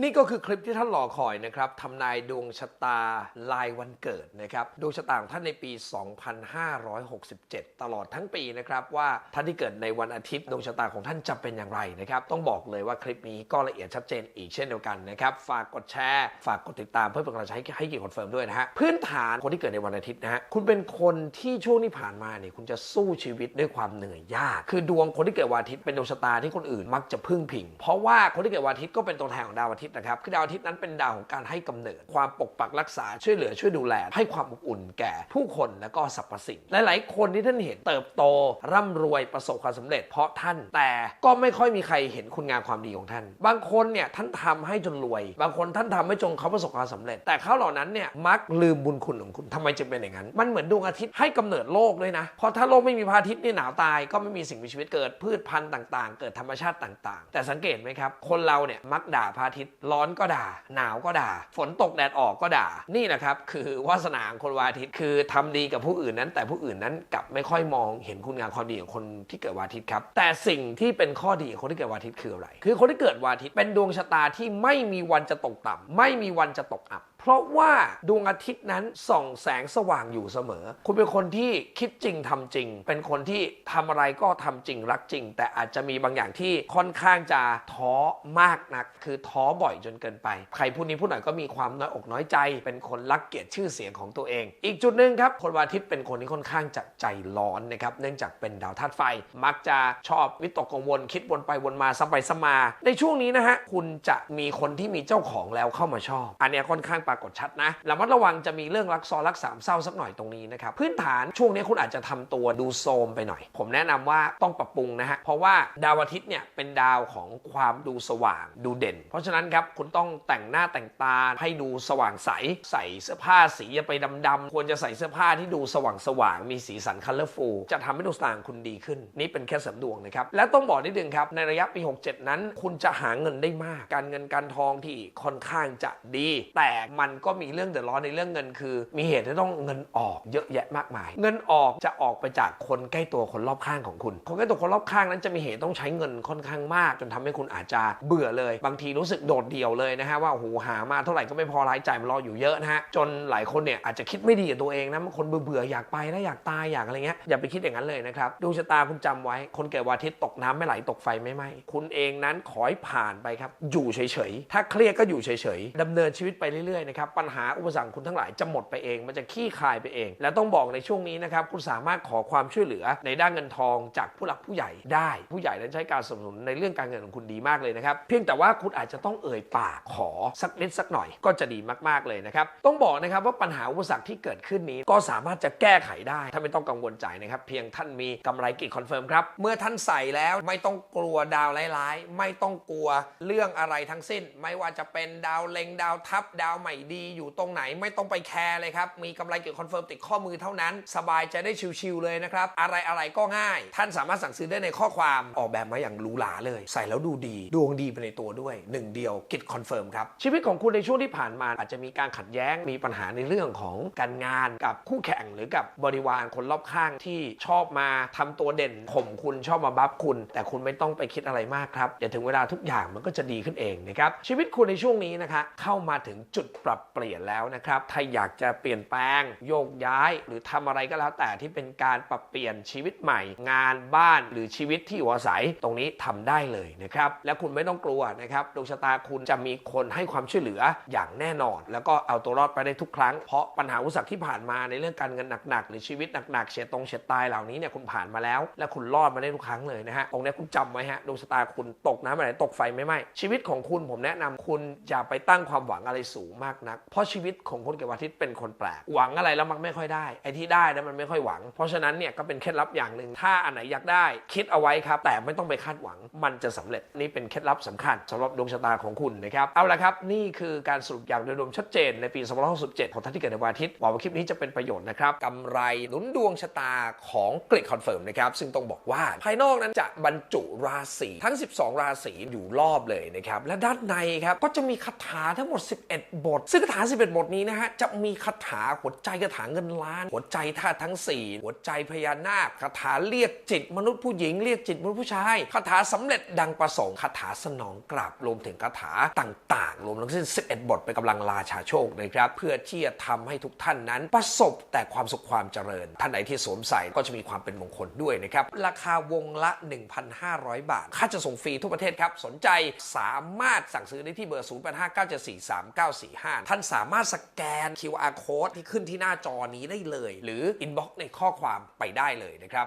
นี่ก็คือคลิปที่ท่านรอคอยนะครับทำนายดวงชะตาลายวันเกิดนะครับดวงชะตาของท่านในปี 2567 ตลอดทั้งปีนะครับว่าท่านที่เกิดในวันอาทิตย์ดวงชะตาของท่านจะเป็นอย่างไรนะครับต้องบอกเลยว่าคลิปนี้ก็ละเอียดชัดเจนอีกเช่นเดียวกันนะครับฝากกดแชร์ฝากกดติดตามเพื่อเป็นกำลังใจให้ให้กียรติคอนเฟิร์มด้วยนะฮะพื้นฐานคนที่เกิดในวันอาทิตย์นะฮะคุณเป็นคนที่ช่วงที่ผ่านมาเนี่ยคุณจะสู้ชีวิตด้วยความเหนื่อยยาก คือดวงคนที่เกิดวันอาทิตย์เป็นดวงชะตาที่คนอื่นมักจะพึ่งพิง เพราะว่าคนที่เกิดวันอาทิตย์ก็เป็นตัวแทนของดาวอาทิตย์นะครับคือดาวอาทิตย์นั้นเป็นดาวของการให้กำเนิด ความปกปักรักษาช่วยเหลือช่วยดูแล ให้ความอบอุ่นแก่ผู้คนและก็สรรพสิ่ง หลาย ๆ คนที่ท่านเห็นเติบโต ร่ำรวยประสบความสำเร็จเพราะท่านแต่ก็ไม่ค่อยมีใครเห็นคุณงามความดีของท่าน บางคนเนี่ยท่านทำให้จนรวย บางคนท่านทำให้จนเขาประสบความสำเร็จ แต่เขาเหล่านั้นเนี่ยมักลืมบุญคุณของคุณทำไมจึงเป็นอย่างนั้น มันเหมือนดวงอาทิตย์ให้กำเนิดโลกด้วยนะเพราะถ้าโลกไม่มีพระอาทิตย์นี่หนาวตาย ก็ไม่มีสิ่งมีชีวิตเกิดพืชพันธุ์ต่าง ๆ เกิดธรรมชาติต่าง ๆ แต่สังเกตไหมครับคนเราเนี่ยมักด่าพระอาทิตย์ร้อนก็ด่า หนาวก็ด่า ฝนตกแดดออกก็ด่า นี่นะครับ คือวาสนาของคนวันอาทิตย์คือทำดีกับผู้อื่นนั้น แต่ผู้อื่นนั้นกลับไม่ค่อยมองเห็นคุณงามความดีของคนที่เกิดวันอาทิตย์ครับ แต่สิ่งที่เป็นข้อดีของคนที่เกิดวันอาทิตย์คืออะไร คือคนที่เกิดวันอาทิตย์เป็นดวงชะตาที่ไม่มีวันจะตกต่ำไม่มีวันจะตกอับ เพราะว่าดวงอาทิตย์นั้นส่องแสงสว่างอยู่เสมอ คุณเป็นคนที่คิดจริงทำจริง เป็นคนที่ทำอะไรก็ทำจริงรักจริง แต่อาจจะมีบางอย่างที่ค่อนข้างจะท้อมากนัก คือท้อบ่อยจนเกินไป ใครพูดนี้พูดหน่อยก็มีความน้อยอกน้อยใจ เป็นคนรักเกียรติชื่อเสียงของตัวเอง อีกจุดหนึ่งครับ คนวันอาทิตย์เป็นคนที่ค่อนข้างจะใจร้อนนะครับ เนื่องจากเป็นดาวธาตุไฟ มักจะชอบวิตกกังวล คิดวนไปวนมาซ้ำไปซ้ำมา ในช่วงนี้นะฮะ คุณจะมีคนที่มีเจ้าของแล้วเข้ามาชอบ อันนี้ค่อนข้างปรากฏชัดนะระมัดระวังจะมีเรื่องรักซ้อนรักสามเศร้าสักหน่อยตรงนี้นะครับพื้นฐานช่วงนี้คุณอาจจะทำตัวดูโซมไปหน่อย ผมแนะนำว่าต้องปรับปรุงนะฮะเพราะว่าดาวอาทิตย์เนี่ยเป็นดาวของความดูสว่างดูเด่น เพราะฉะนั้นครับคุณต้องแต่งหน้าแต่งตาให้ดูสว่างใสใส่เสื้อผ้าสีอย่าไปดำๆควรจะใส่เสื้อผ้าที่ดูสว่างสว่างๆมีสีสันคัลเลอร์ฟูลจะทำให้ดวงตาของคุณดีขึ้น นี่เป็นแค่เสริมดวงนะครับและต้องบอกนิดนึงครับในระยะปี 67 นั้น คุณจะหาเงินได้มาก การเงินการทองที่ค่อนข้างจะดี แต่มนก็มีเรื่องเดือดร้อนในเรื่องเงิน คือ มีเหตุที่ต้องเงินออกเยอะแยะมากมาย เงินออกจะออกไปจากคนใกล้ตัวคนรอบข้างของคุณ คนใกล้ตัวคนรอบข้างนั้นจะมีเหตุต้องใช้เงินค่อนข้างมาก จนทำให้คุณอาจจะเบื่อเลย บางทีรู้สึกโดดเดี่ยวเลยนะฮะว่าโอ้โหหามาเท่าไหร่ก็ไม่พอรายจ่ายมันรออยู่เยอะนะฮะจนหลายคนเนี่ยอาจจะคิดไม่ดีกับตัวเองนะบางคนเบื่อๆอยากไปแล้วอยากตายอยากอะไรเงี้ยอย่าไปคิดอย่างนั้นเลยนะครับดวงชะตาคุณจำไว้ คนเกิดวันอาทิตย์ตกน้ำไม่ไหลตกไฟไม่ไหม้คุณเองนั้นขอให้ผ่านไปครับอยู่เฉยๆถ้าเครียดก็อยู่เฉยๆดำเนินชีวิตไปเรื่อยๆนะครับปัญหาอุปสรรคคุณทั้งหลายจะหมดไปเอง มันจะขี้คายไปเอง และต้องบอกในช่วงนี้นะครับคุณสามารถขอความช่วยเหลือในด้านเงินทองจากผู้หลักผู้ใหญ่ได้ ผู้ใหญ่นั้นใช้การสนับสนุนในเรื่องการเงินของคุณดีมากเลยนะครับเพียงแต่ว่าคุณอาจจะต้องเอ่ยปากขอสักนิดสักหน่อยก็จะดีมากๆเลยนะครับต้องบอกนะครับว่าปัญหาอุปสรรคที่เกิดขึ้นนี้ก็สามารถจะแก้ไขได้ ถ้าไม่ต้องกังวลใจนะครับเพียงท่านมีกำไรกิจคอนเฟิร์มครับเมื่อท่านใส่แล้วไม่ต้องกลัวดาวร้ายๆ ไม่ต้องกลัวเรื่องอะไรทั้งสิ้น ไม่ว่าจะเป็นดาวเล็งดาวทับดาวใหม่ดีอยู่ตรงไหนไม่ต้องไปแคร์เลยครับ มีกำไรเกิจคอนเฟิร์มติดข้อมือเท่านั้น สบายใจได้ชิวๆเลยนะครับ อะไรอะไรก็ง่าย ท่านสามารถสั่งซื้อได้ในข้อความออกแบบมาอย่างหรูหราเลย ใส่แล้วดูดีดวงดีไปในตัวด้วยหนึ่งเดียวกิจคอนเฟิร์มครับ ชีวิตของคุณในช่วงที่ผ่านมาอาจจะมีการขัดแย้งมีปัญหาในเรื่องของการงานกับคู่แข่งหรือกับบริวารคนรอบข้างที่ชอบมาทำตัวเด่นข่มคุณชอบมาบัฟคุณ แต่คุณไม่ต้องไปคิดอะไรมากครับเดี๋ยวถึงเวลาทุกอย่างมันก็จะดีขึ้นเองนะครับชีวิตคุณในช่วงนี้นะคะเข้ามาถึงจุดปรบเปลี่ยนแล้วนะครับ ถ้าอยากจะเปลี่ยนแปลง โยกย้าย หรือทำอะไรก็แล้วแต่ที่เป็นการปรับเปลี่ยนชีวิตใหม่ งานบ้านหรือชีวิตที่อยู่อาศัยตรงนี้ทำได้เลยนะครับ และคุณไม่ต้องกลัวนะครับดวงชะตาคุณจะมีคนให้ความช่วยเหลืออย่างแน่นอน แล้วก็เอาตัวรอดไปได้ทุกครั้ง เพราะปัญหาอุปสรรคที่ผ่านมาในเรื่องการเงินหนักๆหรือชีวิตหนักๆเฉียดตรงเฉียดตายเหล่านี้เนี่ยคุณผ่านมาแล้ว และคุณรอดมาได้ทุกครั้งเลยนะฮะตรงนี้คุณจำไว้ฮะดวงชะตาคุณตกน้ำอะไรตกไฟไม่ไหมชีวิตของคุณผมแนะนำคุณอย่าไปตั้งความหวังอะไรสูงมากนัก เพราะชีวิตของคนเกิดวันอาทิตย์เป็นคนแปลก หวังอะไรแล้วมักไม่ค่อยได้ ไอ้ที่ได้นะมันไม่ค่อยหวัง เพราะฉะนั้นเนี่ยก็เป็นเคล็ดลับอย่างหนึ่ง ถ้าอันไหนอยากได้ คิดเอาไว้ครับ แต่ไม่ต้องไปคาดหวัง มันจะสำเร็จ นี่เป็นเคล็ดลับสำคัญสำหรับดวงชะตาของคุณนะครับ เอาละครับ นี่คือการสรุปอย่างโดยรวมชัดเจนในปี2567ของท่านที่เกิดในวันอาทิตย์ หวังว่าคลิปนี้จะเป็นประโยชน์นะครับกำไรหนุนดวงชะตาของกริดคอนเฟิร์มนะครับ ซึ่งต้องบอกว่าภายนอกนั้นจะบรรจุราศีทั้ง 12 ราศีอยู่รอบเลยนะครับ และด้านในครับก็จะมีคาถาทั้งหมด 11 บทซึ่งคาถา 11 บทนี้นะฮะจะมีคาถาหัวใจคาถาเงินล้าน หัวใจธาตุทั้ง 4 หัวใจพญานาคคาถาเรียกจิตมนุษย์ผู้หญิงเรียกจิตมนุษย์ผู้ชายคาถาสำเร็จดังประสงค์คาถาสนองกลับรวมถึงคาถาต่างๆ รวมทั้งสิ้น 11 บทเป็นกำลังราชาโชคนะครับเพื่อที่จะทำให้ทุกท่านนั้นประสบแต่ความสุขความเจริญ ท่านไหนที่สวมใส่ก็จะมีความเป็นมงคลด้วยนะครับราคาวงละ 1,500 บาท ค่าจะส่งฟรีทั่วประเทศครับสนใจสามารถสั่งซื้อได้ที่เบอร์ 0859743945ท่านสามารถสแกน QR code ที่ขึ้นที่หน้าจอนี้ได้เลย หรือ inbox ในข้อความไปได้เลยนะครับ